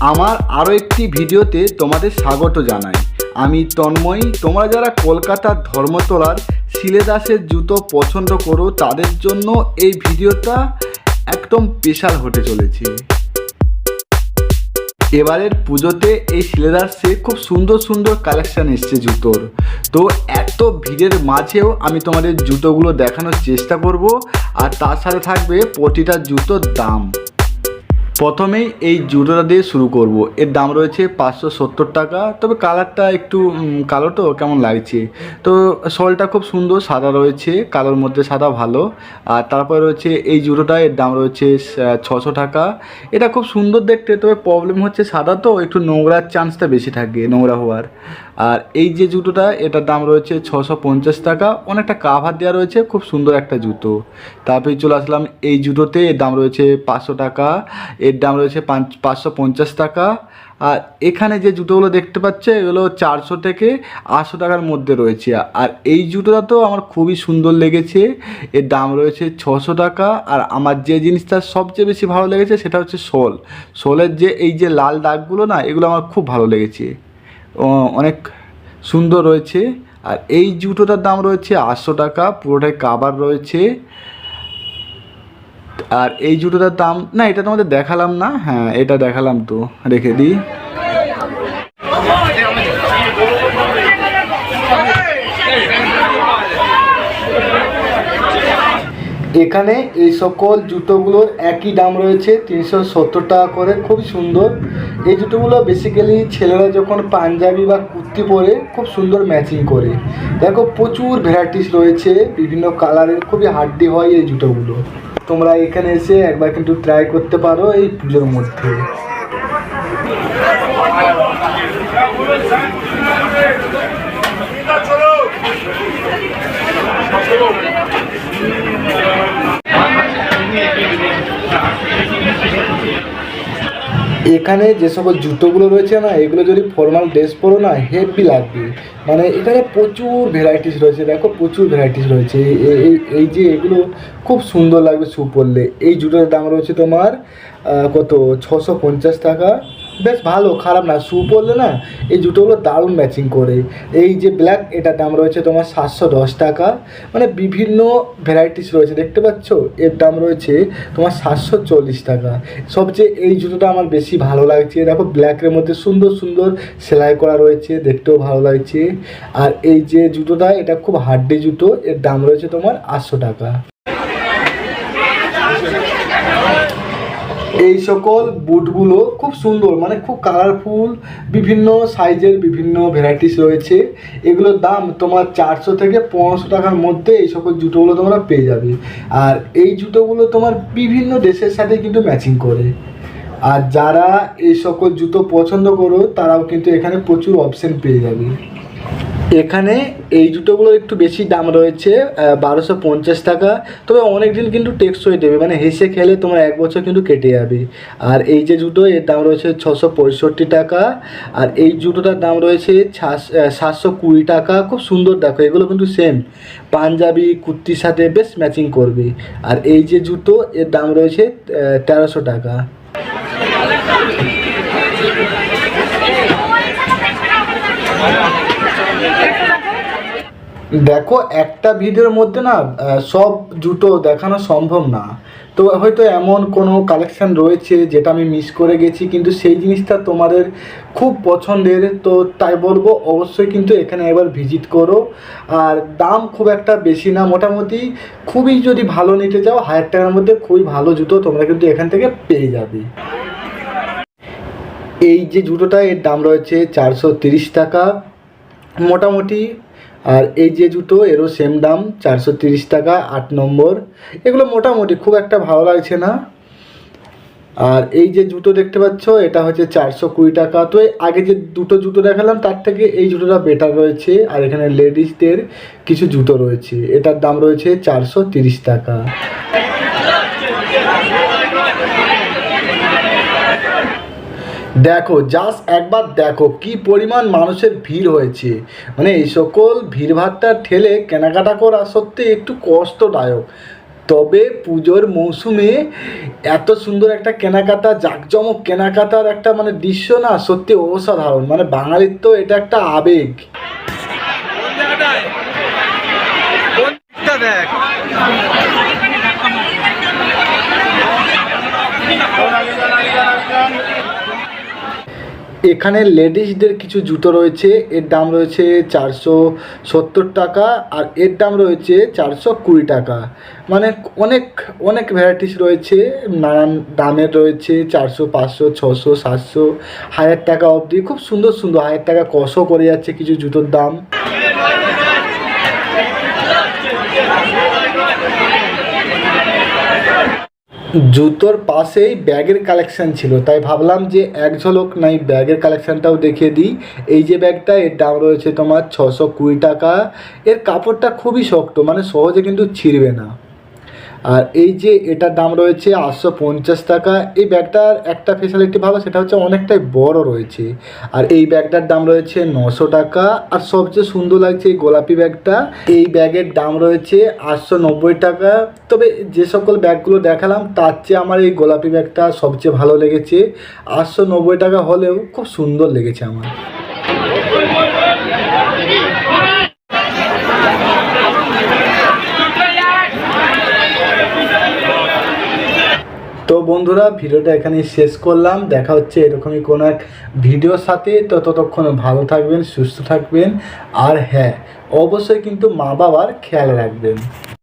আমার আরও একটি ভিডিওতে তোমাদের স্বাগত জানাই। আমি তন্ময়, তোমরা যারা কলকাতার ধর্মতলার শিলেদাসের জুতো পছন্দ করো, তাদের জন্য এই ভিডিওটা একদম স্পেশাল হতে চলেছে। এবারের পুজোতে এই শিলেদাসে খুব সুন্দর সুন্দর কালেকশান এসছে জুতোর। তো এত ভিড়ের মাঝেও আমি তোমাদের জুতোগুলো দেখানোর চেষ্টা করব, আর তার সাথে থাকবে প্রতিটা জুতোর দাম। প্রথমেই এই জুতোটা দিয়ে শুরু করব। এর দাম রয়েছে পাঁচশো সত্তর টাকা। তবে কালারটা একটু কালো তো, কেমন লাগছে? তো শলটা খুব সুন্দর, সাদা রয়েছে, কালোর মধ্যে সাদা ভালো। আর তারপরে রয়েছে এই জুতোটা, এর দাম রয়েছে ছশো টাকা। এটা খুব সুন্দর দেখতে, তবে প্রবলেম হচ্ছে সাদা তো, একটু নোংরার চান্সটা বেশি থাকে নোংরা হওয়ার। আর এই যে জুতোটা, এটার দাম রয়েছে ছশো পঞ্চাশ টাকা। অনেকটা কাভার দেওয়া রয়েছে, খুব সুন্দর একটা জুতো। তারপরে চলে আসলাম এই জুতোতে, এর দাম রয়েছে পাঁচশো টাকা। এর দাম রয়েছে পাঁচ, পাঁচশো পঞ্চাশ টাকা। আর এখানে যে জুতোগুলো দেখতে পাচ্ছে, এগুলো চারশো থেকে আটশো টাকার মধ্যে রয়েছে। আর এই জুতোটা তো আমার খুবই সুন্দর লেগেছে। এর দাম রয়েছে ছশো টাকা। আর আমার যে জিনিসটা সবচেয়ে বেশি ভালো লেগেছে, সেটা হচ্ছে শোল শোলের যে এই যে লাল দাগগুলো না, এগুলো আমার খুব ভালো লেগেছে। অনেক সুন্দর রয়েছে। আর এই জুতোটার দাম রয়েছে আটশো টাকা। পুরোটাই কাবার রয়েছে। আর এই জুতোটার দাম, না, এটা তোমাদের দেখালাম না হ্যাঁ এটা দেখালাম তো, রেখে দিই। এখানে এই সকল জুতোগুলোর একই দাম রয়েছে, তিনশো সত্তর টাকা করে, খুবই সুন্দর। এই জুতোগুলো বেসিক্যালি ছেলেরা যখন পাঞ্জাবি বা কুর্তি পরে খুব সুন্দর ম্যাচিং করে। দেখো, প্রচুর ভ্যারাইটিস রয়েছে, বিভিন্ন কালারের খুবই হাড্ডি হয় এই জুতোগুলো। তোমরা এখানে এসে একবার কিন্তু ট্রাই করতে পারো এই পুজোর মধ্যে। এখানে যে সকল জুতোগুলো রয়েছে না, এগুলো যদি ফর্মাল ড্রেস পরো না হেভি লাগবে। মানে এখানে প্রচুর ভ্যারাইটিস রয়েছে, দেখো প্রচুর ভ্যারাইটিস রয়েছে। এই- এই- যে এগুলো খুব সুন্দর লাগবে শু পরলে এই জুতোর দাম রয়েছে তোমার কত? ছশো পঞ্চাশ টাকা। বেশ ভালো, খারাপ না শু পরলে না এই জুতোগুলো দারুণ ম্যাচিং করে। এই যে ব্ল্যাক এটার দাম রয়েছে তোমার সাতশো দশ টাকা। মানে বিভিন্ন ভ্যারাইটিস রয়েছে, দেখতে পাচ্ছ? এর দাম রয়েছে তোমার সাতশো চল্লিশ টাকা। সবচেয়ে এই জুতোটা আমার বেশি ভালো লাগছে। দেখো ব্ল্যাকের মধ্যে সুন্দর সুন্দর সেলাই করা রয়েছে, দেখতেও ভালো লাগছে। আর এই যে জুতোটা, এটা খুব হাড্ডি জুতো, এর দাম রয়েছে তোমার আটশো টাকা। এই সকল বুটগুলো খুব সুন্দর মানে খুব কালারফুল বিভিন্ন সাইজের বিভিন্ন ভ্যারাইটিস রয়েছে। এগুলোর দাম তোমার চারশো থেকে পনেরোশো টাকার মধ্যে এই সকল জুতোগুলো তোমরা পেয়ে যাবে। আর এই জুতোগুলো তোমার বিভিন্ন দেশের সাথে কিন্তু ম্যাচিং করে। আর যারা এই সকল জুতো পছন্দ করো, তারাও কিন্তু এখানে প্রচুর অপশন পেয়ে যাবে। এখানে এই জুতোগুলোর একটু বেশি দাম রয়েছে বারোশো পঞ্চাশ টাকা। তবে অনেক দিন কিন্তু টেকসই দেবে মানে হেসে খেলে তোমার এক বছর কিন্তু কেটে যাবে। আর এই যে জুতো, এর দাম রয়েছে ছশো পঁয়ষট্টি টাকা। আর এই জুতোটার দাম রয়েছে সাতশো কুড়ি টাকা। খুব সুন্দর দেখো, এগুলো কিন্তু সেম পাঞ্জাবি, কুর্তির সাথে বেশ ম্যাচিং করবে। আর এই যে জুতো, এর দাম রয়েছে তেরোশো টাকা। দেখো, একটা ভিডিওর মধ্যে না সব জুতো দেখানো সম্ভব না। তো হয়তো এমন কোনো কালেকশন রয়েছে যেটা আমি মিস করে গেছি, কিন্তু সেই জিনিসটা তোমাদের খুব পছন্দের। তো তাই বলব, অবশ্যই কিন্তু এখানে এবার ভিজিট করো। আর দাম খুব একটা বেশি না, মোটামুটি খুবই যদি ভালো নিতে চাও, হাজার টাকার মধ্যে খুবই ভালো জুতো তোমরা কিন্তু এখান থেকে পেয়ে যাবে। এই যে জুতোটা, এর দাম রয়েছে চারশো তিরিশ টাকা। মোটামুটি, আর এই যে জুতো, এরও সেম দাম, চারশো তিরিশ টাকা, আট নম্বর। এগুলো মোটামুটি, খুব একটা ভালো লাগছে না। আর এই যে জুতো দেখতে পাচ্ছ, এটা হচ্ছে চারশো কুড়ি টাকা। তো আগে যে দুটো জুতো দেখালাম, তার থেকে এই জুতোটা বেটার রয়েছে। আর এখানে লেডিসদের কিছু জুতো রয়েছে। এটার দাম রয়েছে চারশো তিরিশ টাকা। দেখো জাস্ট একবার দেখো কি পরিমাণ মানুষের ভিড় হয়েছে। মানে এই সকল ভিড়ভাড়টা ঠেলে কেনাকাটা করা সত্যি একটু কষ্টদায়ক। তবে পুজোর মৌসুমে এত সুন্দর একটা কেনাকাটা, জাঁকজমক কেনাকাটার একটা মানে দৃশ্য না সত্যি অসাধারণ। মানে বাঙালির তো এটা একটা আবেগ। দেখ এখানে লেডিসদের কিছু জুতো রয়েছে, এর দাম রয়েছে চারশো সত্তর টাকা আর এর দাম রয়েছে চারশো কুড়ি টাকা। মানে অনেক অনেক ভ্যারাইটিস রয়েছে, নানান দামের রয়েছে, চারশো, পাঁচশো, ছশো, সাতশো, হাজার টাকা অবধি। খুব সুন্দর সুন্দর, হাজার টাকা কষও করে যাচ্ছে কিছু জুতোর দাম। জুতোর পাশেই ব্যাগের কালেকশান ছিল। তাই ভাবলাম যে এক ঝলক নাই, ব্যাগের কালেকশানটাও দেখিয়ে দিই। এই যে ব্যাগটা, এর দাম রয়েছে তোমার ছশো কুড়ি টাকা। এর কাপড়টা খুবই শক্ত মানে সহজে কিন্তু ছিঁড়বে না। আর এই যে এটার দাম রয়েছে আটশো পঞ্চাশ টাকা, এই ব্যাগটার একটা ফেসিলিটি ভালো, সেটা হচ্ছে অনেকটাই বড় রয়েছে। আর এই ব্যাগটার দাম রয়েছে নশো টাকা। আর সবচেয়ে সুন্দর লাগছে এই গোলাপি ব্যাগটা, এই ব্যাগের দাম রয়েছে আটশো নব্বই টাকা। তবে যে সকল ব্যাগগুলো দেখালাম, তার চেয়ে আমার এই গোলাপি ব্যাগটা সবচেয়ে ভালো লেগেছে। আটশো নব্বই টাকা হলেও খুব সুন্দর লেগেছে আমার। তো বন্ধুরা, ভিডিওটা এখানে শেষ করলাম। দেখা হচ্ছে এরকমই কোনো এক ভিডিওর সাথে। তো ততক্ষণ ভালো থাকবেন, সুস্থ থাকবেন। আর হ্যাঁ অবশ্যই কিন্তু মা বাবার খেয়াল রাখবেন।